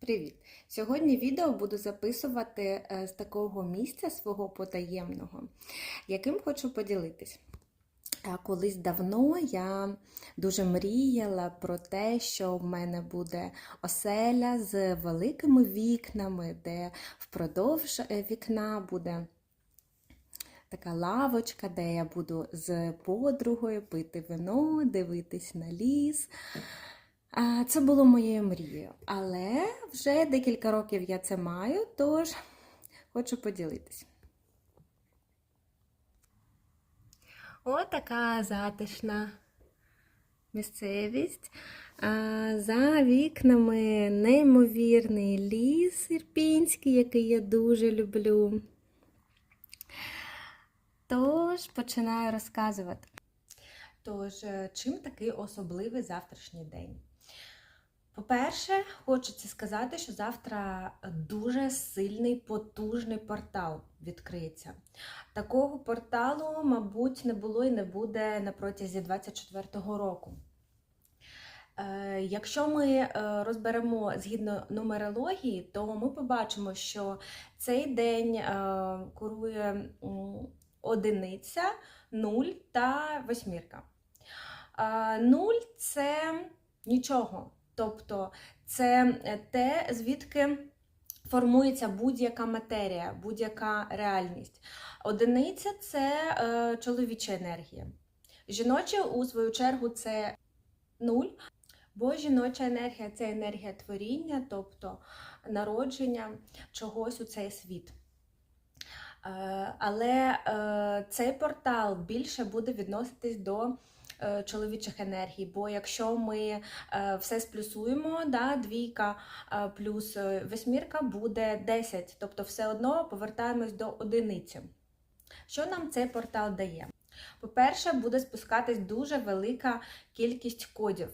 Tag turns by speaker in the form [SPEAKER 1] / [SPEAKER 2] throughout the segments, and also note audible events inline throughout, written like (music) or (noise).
[SPEAKER 1] Привіт! Сьогодні відео буду записувати е, з такого місця свого потаємного, яким хочу поділитись. Колись давно я дуже мріяла про те, що в мене буде оселя з великими вікнами, де впродовж е, вікна буде така лавочка, де я буду з подругою пити вино, дивитись на ліс. Це було моєю мрією, але вже декілька років я це маю, тож хочу поділитись. Отака затишна місцевість. А, За вікнами неймовірний ліс ірпінський, який я дуже люблю. Тож починаю розказувати. Тож, е, чим такий особливий завтрашній день? По-перше, хочеться сказати, що завтра дуже сильний, потужний портал відкриється. Такого порталу, мабуть, не було і не буде на протязі 24-го року. Е, Якщо ми е, розберемо згідно нумерології, то ми побачимо, що цей день е, курує одиниця, нуль та восьмірка. Нуль це нічого. Тобто це те, звідки формується будь-яка матерія, будь-яка реальність. Одиниця це е, чоловіча енергія. Жіноча, у свою чергу, це нуль, бо жіноча енергія це енергія творіння, тобто народження чогось у цей світ. Е, але е, цей портал більше буде відноситись до е, чоловічих енергій, бо якщо ми е, все сплюсуємо, да, двійка е, плюс е, восьмірка буде 10, тобто все одно повертаємось до одиниці. Що нам цей портал дає? По-перше, буде спускатись дуже велика кількість кодів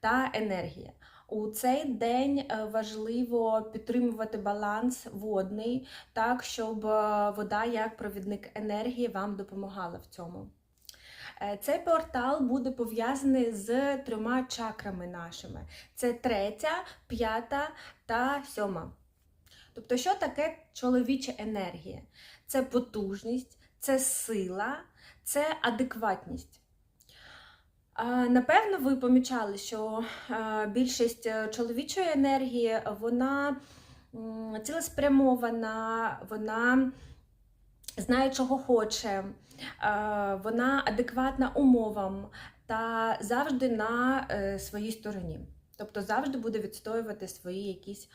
[SPEAKER 1] та енергії. У цей день е, важливо підтримувати баланс водний, так щоб е, вода як провідник енергії вам допомагала в цьому. Е, Цей портал буде пов'язаний з трьома чакрами нашими: це третя, п'ята та сьома. Тобто, що таке чоловіча енергія? Це потужність, це сила, це адекватність. Напевно, ви помічали, що більшість е, чоловічої енергії вона цілеспрямована, вона знає, чого хоче, вона адекватна умовам та завжди на е, своїй стороні. Тобто завжди буде відстоювати свої якісь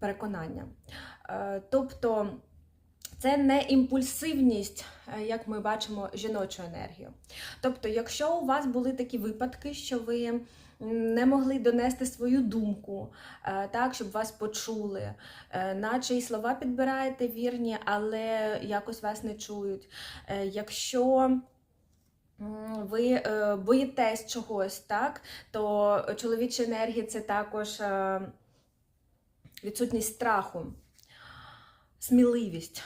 [SPEAKER 1] переконання. Е, Тобто це не імпульсивність, е, як ми бачимо, жіночу енергію. Тобто, якщо у вас були такі випадки, що ви не могли донести свою думку, е, так, щоб вас почули, е, наче і слова підбираєте вірні, але якось вас не чують. Е, Якщо ви боїтесь чогось, так, то чоловіча енергія це також відсутність страху, сміливість.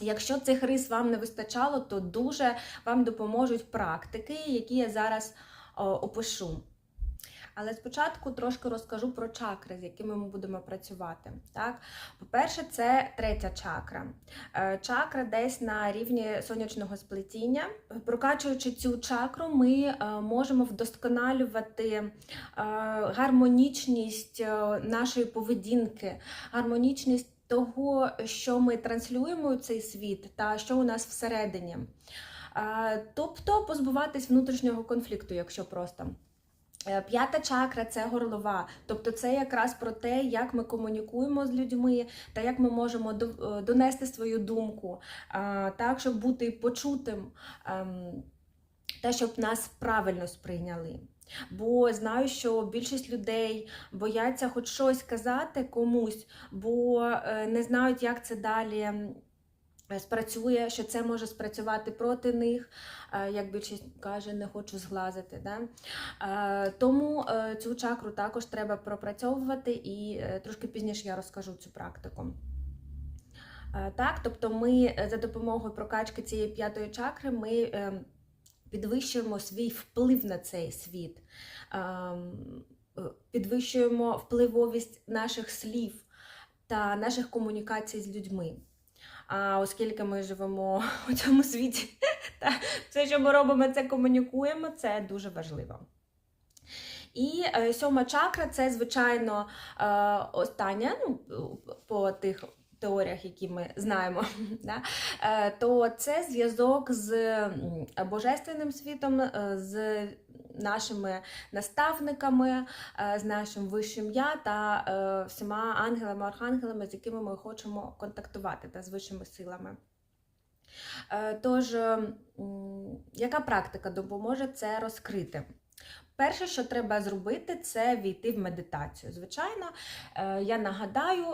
[SPEAKER 1] Якщо цих рис вам не вистачало, то дуже вам допоможуть практики, які я зараз опишу. Але спочатку трошки розкажу про чакри, з якими ми будемо працювати. Так? По-перше, це третя чакра. Е, Чакра десь на рівні сонячного сплетіння. Прокачуючи цю чакру, ми е, можемо вдосконалювати е, гармонічність нашої поведінки, гармонічність того, що ми транслюємо у цей світ, та що у нас всередині. Тобто позбуватись внутрішнього конфлікту, якщо просто. Е, П'ята чакра це горлова, тобто це якраз про те, як ми комунікуємо з людьми та як ми можемо е, донести свою думку, так, щоб бути почутим, ем, та щоб нас правильно сприйняли. Бо знаю, що більшість людей бояться хоч щось сказати комусь, бо е, не знають, як це далі е, спрацює, що це може спрацювати проти них, е, як більшість каже, не хочу зглазити. Да? Е, Тому е, цю чакру також треба пропрацьовувати, і е, трошки пізніше я розкажу цю практику. Е, Так, тобто ми е, за допомогою прокачки цієї п'ятої чакри ми е, підвищуємо свій вплив на цей світ. Е, підвищуємо впливовість наших слів та наших комунікацій з людьми. А оскільки ми живемо (laughs) у цьому світі, та все, що ми робимо, це комунікуємо, це дуже важливо. І е, сьома чакра це, звичайно, е, остання, ну, по тих теоріях, які ми знаємо, (laughs) да? е, то це зв'язок з божественним світом, е, з нашими наставниками, е, з нашим вищим я та е, всіма ангелами, архангелами, з якими ми хочемо контактувати та з вищими силами. Е, Тож, яка практика допоможе це розкрити? Перше, що треба зробити, це війти в медитацію. Звичайно, я нагадаю,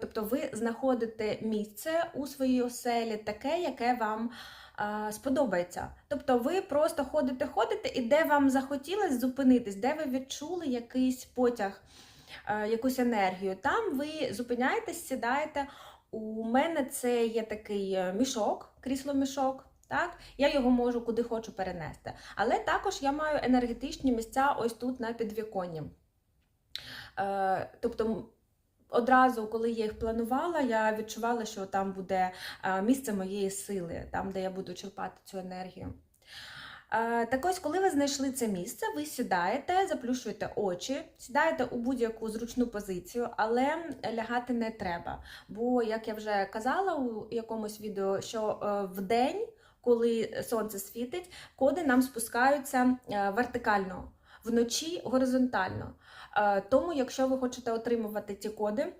[SPEAKER 1] тобто ви знаходите місце у своїй оселі, таке, яке вам сподобається. Тобто ви просто ходите, ходите, і де вам захотілося зупинитись, де ви відчули якийсь потяг, е, якусь енергію. Там ви зупиняєтесь, сідаєте. У мене це є такий е, мішок, крісло-мішок. Так, я його можу куди хочу перенести. Але також я маю енергетичні місця ось тут на підвіконні. Е, тобто, одразу, коли я їх планувала, я відчувала, що там буде е, місце моєї сили, там, де я буду черпати цю енергію. Е, Так ось, коли ви знайшли це місце, ви сідаєте, заплющуєте очі, сідаєте у будь-яку зручну позицію, але лягати не треба. Бо, як я вже казала у якомусь відео, що е, в день, коли сонце світить, коди нам спускаються вертикально, вночі горизонтально. Е, Тому, якщо ви хочете отримувати ті коди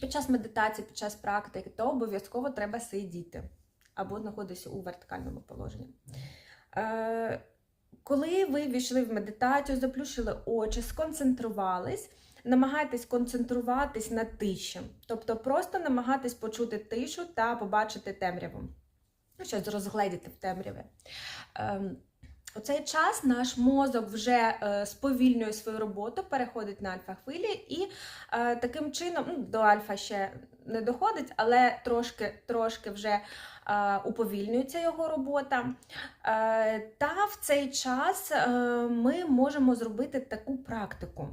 [SPEAKER 1] під час медитації, під час практики, то обов'язково треба сидіти або знаходитися у вертикальному положенні. Е, Коли ви війшли в медитацію, заплющили очі, сконцентрувались, намагайтесь концентруватись на тиші. Тобто просто намагайтесь почути тишу та побачити темряву. Ну, щось розгледіти в темряві. У цей час наш мозок вже е, сповільнює свою роботу, переходить на альфа-хвилі, і е, таким чином ну, до альфа ще не доходить, але трошки, трошки вже е, уповільнюється його робота. Та в цей час ми можемо зробити таку практику.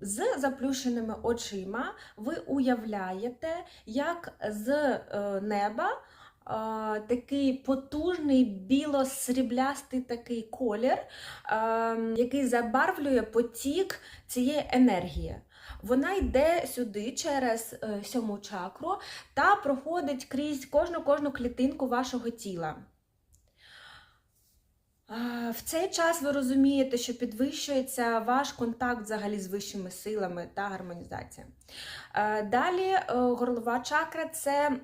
[SPEAKER 1] З заплющеними очима ви уявляєте, як з неба такий потужний біло-сріблястий такий колір, який забарвлює потік цієї енергії. Вона йде сюди через е, сьому чакру та проходить крізь кожну кожну клітинку вашого тіла. В цей час ви розумієте, що підвищується ваш контакт взагалі з вищими силами та гармонізація. Е, Далі е, горлова чакра це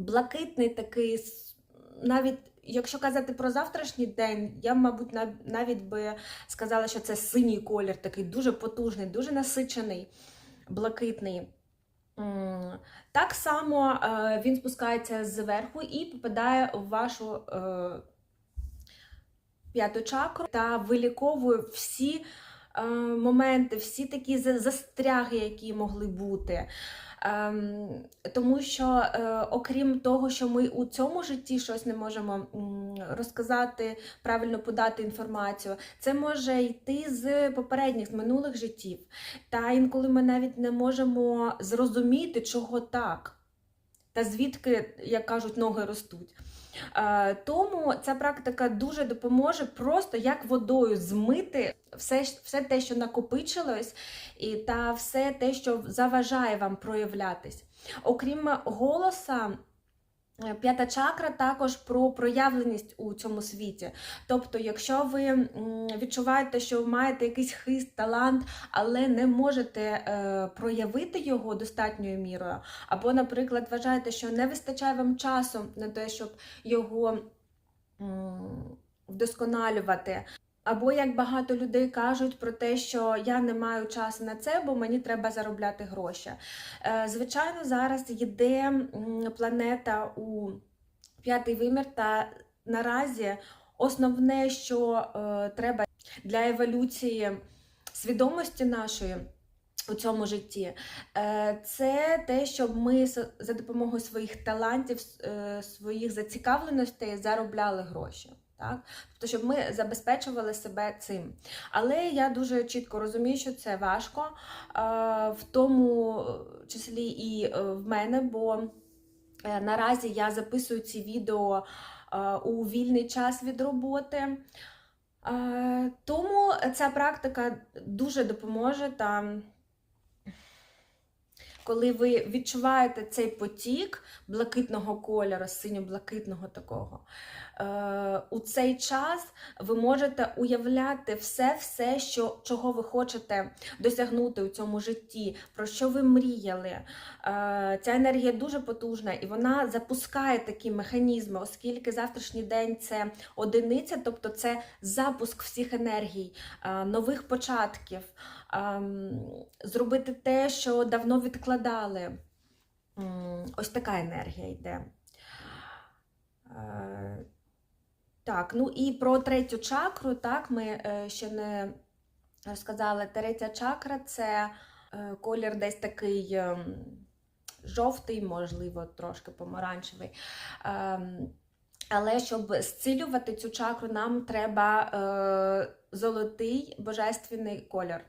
[SPEAKER 1] блакитний такий, навіть якщо казати про завтрашній день, я, мабуть, навіть би сказала, що це синій колір, такий дуже потужний, дуже насичений, блакитний. Так само е, він спускається зверху і попадає в вашу е, п'яту чакру та виліковує всі моменти, всі такі застряги, які могли бути. Ем, тому що, е, окрім того, що ми у цьому житті щось не можемо розказати, правильно подати інформацію, це може йти з попередніх, з минулих життів. Та інколи ми навіть не можемо зрозуміти, чого так. Та звідки, як кажуть, ноги ростуть. Е, Тому ця практика дуже допоможе просто як водою змити все, все те, що накопичилось, і та все те, що заважає вам проявлятись. Окрім голоса. Е, П'ята чакра також про проявленість у цьому світі. Тобто, якщо ви відчуваєте, що маєте якийсь хист, талант, але не можете е, проявити його достатньою мірою, або, наприклад, вважаєте, що не вистачає вам часу на те, щоб його вдосконалювати. Або як багато людей кажуть про те, що я не маю часу на це, бо мені треба заробляти гроші. Е, Звичайно, зараз йде планета у п'ятий вимір, та наразі основне, що е, треба для еволюції свідомості нашої. У цьому житті Е, це те, щоб ми за допомогою своїх талантів, своїх зацікавленостей заробляли гроші. Так? Тобто, щоб ми забезпечували себе цим. Але я дуже чітко розумію, що це важко, в тому числі і е, в мене, бо е, наразі я записую ці відео у вільний час від роботи. Тому ця практика дуже допоможе там. Коли ви відчуваєте цей потік блакитного кольору, синьо-блакитного такого, у цей час ви можете уявляти все-все, що, чого ви хочете досягнути у цьому житті, про що ви мріяли. Е, ця енергія дуже потужна і вона запускає такі механізми, оскільки завтрашній день це одиниця, тобто це запуск всіх енергій, е, нових початків зробити те, що давно відкладали. Ось така енергія йде. Так, ну і про третю чакру, так, ми е, ще не розказали. Третя чакра це е, колір десь такий ем, жовтий, можливо, трошки помаранчевий. Ем, Але щоб зцілювати цю чакру, нам треба е, золотий божественний колір.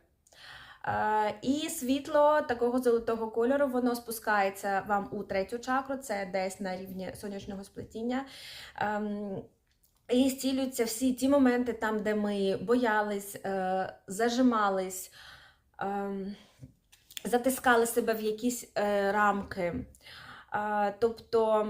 [SPEAKER 1] І світло такого золотого кольору воно спускається вам у третю чакру, це десь на рівні сонячного сплетіння. І зцілюються всі ті моменти, там, де ми боялись, е, зажимались, ем, затискали себе в якісь е, рамки. Е, Тобто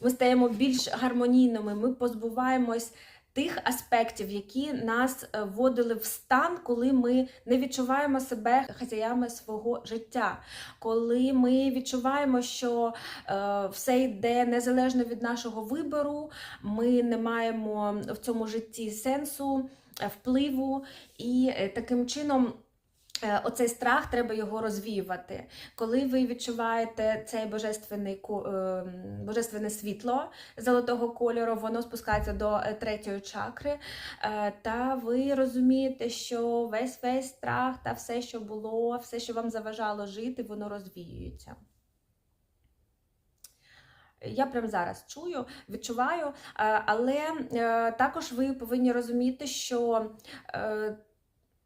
[SPEAKER 1] ми стаємо більш гармонійними, ми позбуваємось тих аспектів, які нас е, вводили в стан, коли ми не відчуваємо себе хазяями свого життя, коли ми відчуваємо, що е, все йде незалежно від нашого вибору, ми не маємо в цьому житті сенсу, е, впливу, і таким чином. Е, Оцей страх треба його розвіювати. Коли ви відчуваєте цей божественний е, божественне світло золотого кольору, воно спускається до е, третьої чакри, та ви розумієте, що весь весь страх та все, що було, все, що вам заважало жити, воно розвіюється. Я прямо зараз чую, відчуваю, але також ви повинні розуміти, що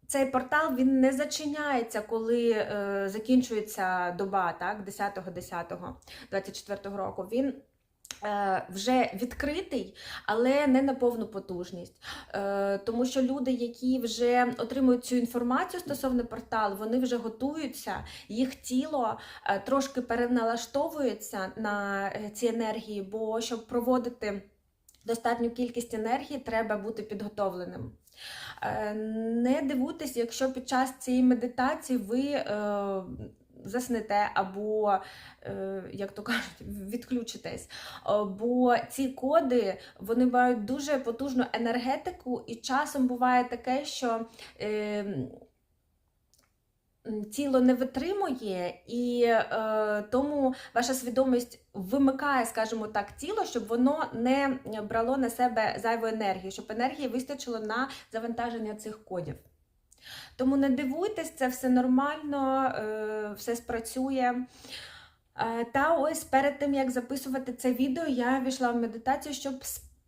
[SPEAKER 1] цей портал він не зачиняється, коли е, закінчується доба, так, 10.10.24 року. Він е, вже відкритий, але не на повну потужність. Е, тому що люди, які вже отримують цю інформацію стосовно порталу, вони вже готуються, їх тіло е, трошки переналаштовується на е, ці енергії, бо щоб проводити достатню кількість енергії, треба бути підготовленим. Е, Не дивуйтесь, якщо під час цієї медитації ви е, заснете або, е, як то кажуть, (laughs) відключитесь. Бо ці коди вони мають дуже потужну енергетику, і часом буває таке, що. Тіло не витримує, і е, тому ваша свідомість вимикає, скажімо так, тіло, щоб воно не брало на себе зайву енергію, щоб енергії вистачило на завантаження цих кодів. Тому не дивуйтесь, це все нормально, е, все спрацює. Е, Та ось перед тим, як записувати це відео, я війшла в медитацію, щоб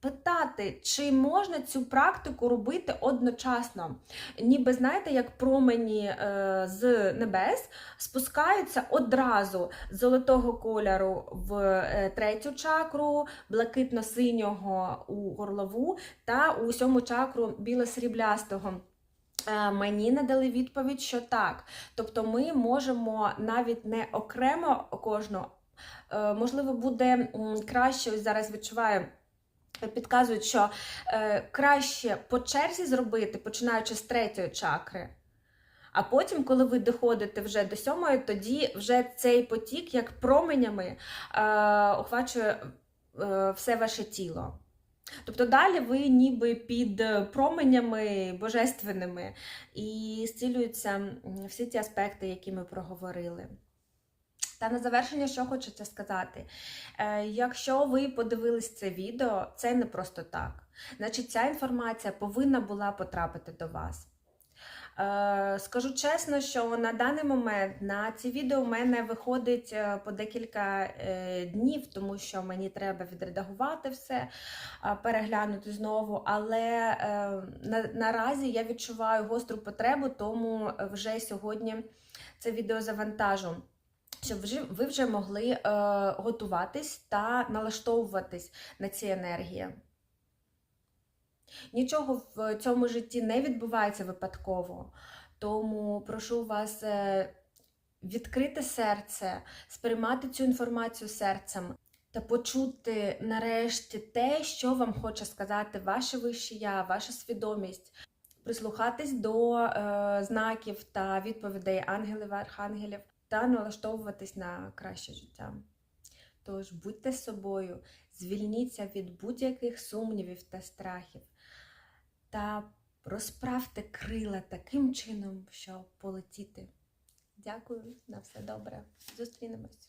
[SPEAKER 1] спитати, чи можна цю практику робити одночасно. Ніби, знаєте, як промені е, з небес спускаються одразу з золотого кольору в е, третю чакру, блакитно-синього у горлову та у сьому чакру біло-сріблястого. Е, Мені надали відповідь, що так. Тобто ми можемо навіть не окремо кожну, можливо, буде краще, ось зараз відчуваю. Підказують, що е, краще по черзі зробити, починаючи з третьої чакри. А потім, коли ви доходите вже до сьомої, тоді вже цей потік, як променями, е, охвачує е, все ваше тіло. Тобто далі ви ніби під променями божественними і зцілюються всі ті аспекти, які ми проговорили. Та на завершення, що хочеться сказати. Е, якщо ви подивились це відео, це не просто так. Значить, ця інформація повинна була потрапити до вас. Е, Скажу чесно, що на даний момент на ці відео в мене виходить е, по декілька днів, тому що мені треба відредагувати все, переглянути знову. Але на, наразі я відчуваю гостру потребу, тому вже сьогодні це відео завантажу. Щоб ви вже могли е, готуватись та налаштовуватись на ці енергії. Нічого в цьому житті не відбувається випадково. Тому прошу вас е, відкрити серце, сприймати цю інформацію серцем та почути нарешті те, що вам хоче сказати ваше вище я, ваша свідомість. Прислухатись до е, знаків та відповідей ангелів, архангелів та налаштовуватись на краще життя. Тож будьте собою, звільніться від будь-яких сумнівів та страхів та розправте крила таким чином, щоб полетіти. Дякую на все добре. Зустрінемось.